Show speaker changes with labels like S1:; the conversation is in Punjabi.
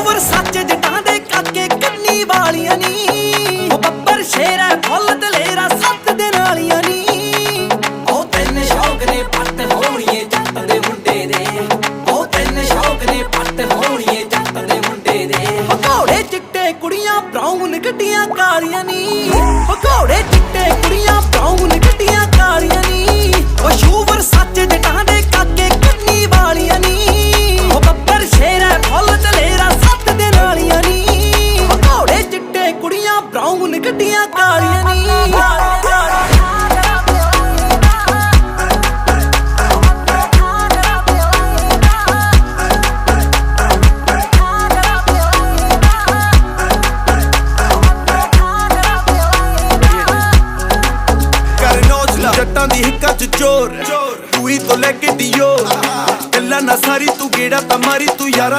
S1: ਸ਼ੂਵਰ ਸੱਚ ਜਟਾਂ ਦੇ ਕਾਕੇ ਕੰਨੀ ਵਾਲੀਆਂ ਨੀ। ਉਹ ਬੱਬਰ ਸ਼ੇਰਾ ਫੁੱਲ ਦਲੇਰਾ ਸੱਤ ਦੇ ਨਾਲੀਆਂ ਨੀ। ਉਹ ਤਿੰਨ ਸ਼ੌਕ ਨੇ ਪੱਟ ਹੋਣੀਏ ਜੱਟ ਦੇ ਮੁੰਡੇ ਦੇ। ਉਹ ਤਿੰਨ ਸ਼ੌਕ ਨੇ ਪੱਟ ਹੋਣੀਏ ਜੱਟ ਦੇ ਮੁੰਡੇ ਦੇ। ਉਹ ਘੋੜੇ ਚਿੱਟੇ ਕੁੜੀਆਂ ਬਰਾਊਨ ਗੱਡੀਆਂ ਕਾਲੀਆਂ ਨੀ। ਉਹ ਗੱਡੀਆਂ ਕਾਲੀਆਂ ਨਹੀਂ ਜੱਟਾਂ ਦੀ ਹਿੱਕਾ ਚ ਚੋਰ। ਤੂੰ ਹੀ ਤੋਂ ਲੈ ਕੇ ਡਿਓਰ ਗੱਲਾਂ ਨਾ ਸਾਰੀ, ਤੂੰ ਗੇੜਾ ਤਾਂ ਮਾਰੀ, ਤੂੰ ਯਾਰਾ